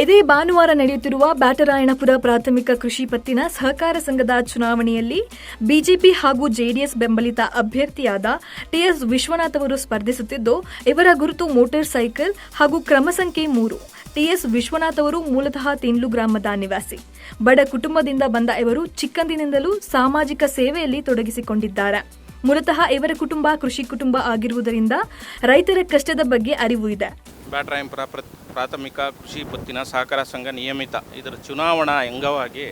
ಇದೇ ಭಾನುವಾರ ನಡೆಯುತ್ತಿರುವ ಬ್ಯಾಟರಾಯಣಪುರ ಪ್ರಾಥಮಿಕ ಕೃಷಿ ಪತ್ತಿನ ಸಹಕಾರ ಸಂಘದ ಚುನಾವಣೆಯಲ್ಲಿ ಬಿಜೆಪಿ ಹಾಗೂ ಜೆಡಿಎಸ್ ಬೆಂಬಲಿತ ಅಭ್ಯರ್ಥಿಯಾದ ಟಿಎಸ್ ವಿಶ್ವನಾಥ್ ಅವರು ಸ್ಪರ್ಧಿಸುತ್ತಿದ್ದು, ಇವರ ಗುರುತು ಮೋಟಾರ್ ಸೈಕಲ್ ಹಾಗೂ ಕ್ರಮ ಸಂಖ್ಯೆ ಮೂರು. ಟಿಎಸ್ ವಿಶ್ವನಾಥ್ ಅವರು ಮೂಲತಃ ತಿನ್ಲು ಗ್ರಾಮದ ನಿವಾಸಿ. ಬಡ ಕುಟುಂಬದಿಂದ ಬಂದ ಇವರು ಚಿಕ್ಕಂದಿನಿಂದಲೂ ಸಾಮಾಜಿಕ ಸೇವೆಯಲ್ಲಿ ತೊಡಗಿಸಿಕೊಂಡಿದ್ದಾರೆ. ಮೂಲತಃ ಇವರ ಕುಟುಂಬ ಕೃಷಿ ಕುಟುಂಬ ಆಗಿರುವುದರಿಂದ ರೈತರ ಕಷ್ಟದ ಬಗ್ಗೆ ಅರಿವು ಇದೆ. ಬ್ಯಾಟರಾಯಂಪುರ ಪ್ರ, ಪ್ರಾಥಮಿಕ ಕೃಷಿ ಪತ್ತಿನ ಸಹಕಾರ ಸಂಘ ನಿಯಮಿತ. ಇದರ ಚುನಾವಣಾ ಅಂಗವಾಗಿ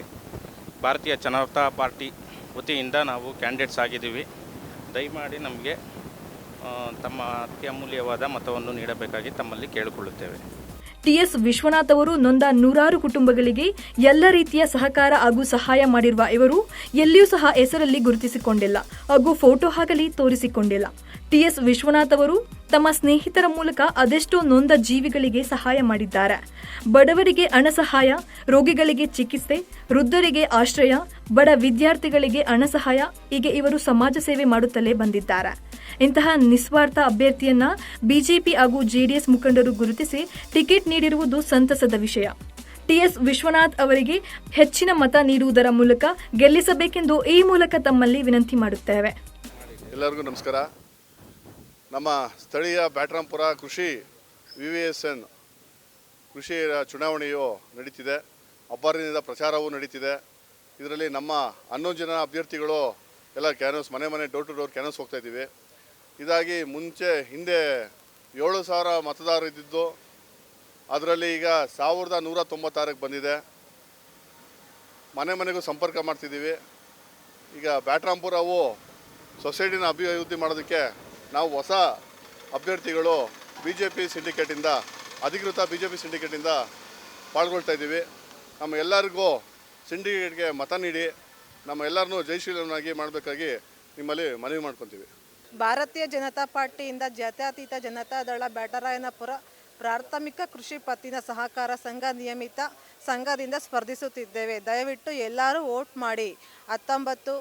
ಭಾರತೀಯ ಜನತಾ ಪಾರ್ಟಿ ವತಿಯಿಂದ ನಾವು ಕ್ಯಾಂಡಿಡೇಟ್ಸ್ ಆಗಿದ್ದೀವಿ. ದಯಮಾಡಿ ನಮಗೆ ತಮ್ಮ ಅತ್ಯಮೂಲ್ಯವಾದ ಮತವನ್ನು ನೀಡಬೇಕಾಗಿ ತಮ್ಮಲ್ಲಿ ಕೇಳಿಕೊಳ್ಳುತ್ತೇವೆ. ಟಿಎಸ್ ವಿಶ್ವನಾಥ್ ಅವರು ನೊಂದ ನೂರಾರು ಕುಟುಂಬಗಳಿಗೆ ಎಲ್ಲ ರೀತಿಯ ಸಹಕಾರ ಹಾಗೂ ಸಹಾಯ ಮಾಡಿರುವ ಇವರು ಎಲ್ಲಿಯೂ ಸಹ ಹೆಸರಲ್ಲಿ ಗುರುತಿಸಿಕೊಂಡಿಲ್ಲ ಹಾಗೂ ಫೋಟೋ ಆಗಲಿ ತೋರಿಸಿಕೊಂಡಿಲ್ಲ. ಟಿಎಸ್ ವಿಶ್ವನಾಥ್ ಅವರು ತಮ್ಮ ಸ್ನೇಹಿತರ ಮೂಲಕ ಅದೆಷ್ಟೋ ನೊಂದ ಜೀವಿಗಳಿಗೆ ಸಹಾಯ ಮಾಡಿದ್ದಾರೆ. ಬಡವರಿಗೆ ಹಣ ಸಹಾಯ ರೋಗಿಗಳಿಗೆ ಚಿಕಿತ್ಸೆ, ವೃದ್ಧರಿಗೆ ಆಶ್ರಯ, ಬಡ ವಿದ್ಯಾರ್ಥಿಗಳಿಗೆ ಹಣ ಸಹಾಯ ಹೀಗೆ ಇವರು ಸಮಾಜ ಸೇವೆ ಮಾಡುತ್ತಲೇ ಬಂದಿದ್ದಾರೆ. ಇಂತಹ ನಿಸ್ವಾರ್ಥ ಅಭ್ಯರ್ಥಿಯನ್ನ ಬಿಜೆಪಿ ಹಾಗೂ ಜೆಡಿಎಸ್ ಮುಖಂಡರು ಗುರುತಿಸಿ ಟಿಕೆಟ್ ನೀಡಿರುವುದು ಸಂತಸದ ವಿಷಯ. ಟಿಎಸ್ ವಿಶ್ವನಾಥ್ ಅವರಿಗೆ ಹೆಚ್ಚಿನ ಮತ ನೀಡುವುದರ ಮೂಲಕ ಗೆಲ್ಲಿಸಬೇಕೆಂದು ಈ ಮೂಲಕ ತಮ್ಮಲ್ಲಿ ವಿನಂತಿ ಮಾಡುತ್ತೇವೆ. ಎಲ್ಲರಿಗೂ ನಮಸ್ಕಾರ. ನಮ್ಮ ಸ್ಥಳೀಯ ಬ್ಯಾಟ್ರಾಂಪುರ ಕೃಷಿ ವಿ ವಿ ಎಸ್ ಎನ್ ಕೃಷಿ ಚುನಾವಣೆಯು ನಡೀತಿದೆ. ಅಬ್ಬರದಿಂದ ಪ್ರಚಾರವೂ ನಡೀತಿದೆ. ಇದರಲ್ಲಿ ನಮ್ಮ ಹನ್ನೊಂದು ಜನ ಅಭ್ಯರ್ಥಿಗಳು ಎಲ್ಲ ಕ್ಯಾನಸ್ ಮನೆ ಮನೆ ಡೋರ್ ಟು ಡೋರ್ ಕ್ಯಾನಸ್ ಹೋಗ್ತಾ ಇದ್ದೀವಿ. ಇದಾಗಿ ಮುಂಚೆ ಹಿಂದೆ ಏಳು ಸಾವಿರ ಮತದಾರರು ಇದ್ದಿದ್ದು. ಅದರಲ್ಲಿ ಈಗ ಸಾವಿರದ ನೂರ ತೊಂಬತ್ತಾರಕ್ಕೆ ಬಂದಿದೆ. ಮನೆ ಮನೆಗೂ ಸಂಪರ್ಕ ಮಾಡ್ತಿದ್ದೀವಿ. ಈಗ ಬ್ಯಾಟ್ರಾಂಪುರವು ಸೊಸೈಟಿನ ಅಭಿವೃದ್ಧಿ ಮಾಡೋದಕ್ಕೆ ನಾವು ಹೊಸ ಅಭ್ಯರ್ಥಿಗಳು ಬಿ ಜೆ ಪಿ ಸಿಂಡಿಕೇಟಿಂದ ಅಧಿಕೃತ ಬಿ ಜೆ ಪಿ ಸಿಂಡಿಕೇಟಿಂದ ಪಾಲ್ಗೊಳ್ತಾ ಇದ್ದೀವಿ. ನಮ್ಮ ಎಲ್ಲರಿಗೂ ಸಿಂಡಿಕೇಟ್ಗೆ ಮತ ನೀಡಿ, ನಮ್ಮ ಎಲ್ಲರನ್ನೂ ಜಯಶೀಲನಾಗಿ ಮಾಡಬೇಕಾಗಿ ನಿಮ್ಮಲ್ಲಿ ಮನವಿ ಮಾಡ್ಕೊತೀವಿ. ಭಾರತೀಯ ಜನತಾ ಪಾರ್ಟಿಯಿಂದ ಜಾತ್ಯತೀತ ಜನತಾದಳ ಬ್ಯಾಟರಾಯನಪುರ ಪ್ರಾಥಮಿಕ ಕೃಷಿ ಪತ್ತಿನ ಸಹಕಾರ ಸಂಘ ನಿಯಮಿತ ಸಂಘದಿಂದ ಸ್ಪರ್ಧಿಸುತ್ತಿದ್ದೇವೆ. ದಯವಿಟ್ಟು ಎಲ್ಲರೂ ವೋಟ್ ಮಾಡಿ. ಹತ್ತೊಂಬತ್ತು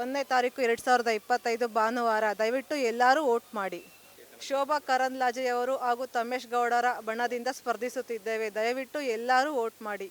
ಒಂದನೇ ತಾರೀಕು ಎರಡು ಸಾವಿರದ ಇಪ್ಪತ್ತೈದು ಭಾನುವಾರ, ದಯವಿಟ್ಟು ಎಲ್ಲರೂ ವೋಟ್ ಮಾಡಿ. ಶೋಭಾ ಕರಂದ್ಲಾಜೆಯವರು ಹಾಗೂ ತಮೇಶ್ ಗೌಡರ ಬಣ್ಣದಿಂದ ಸ್ಪರ್ಧಿಸುತ್ತಿದ್ದೇವೆ. ದಯವಿಟ್ಟು ಎಲ್ಲರೂ ವೋಟ್ ಮಾಡಿ.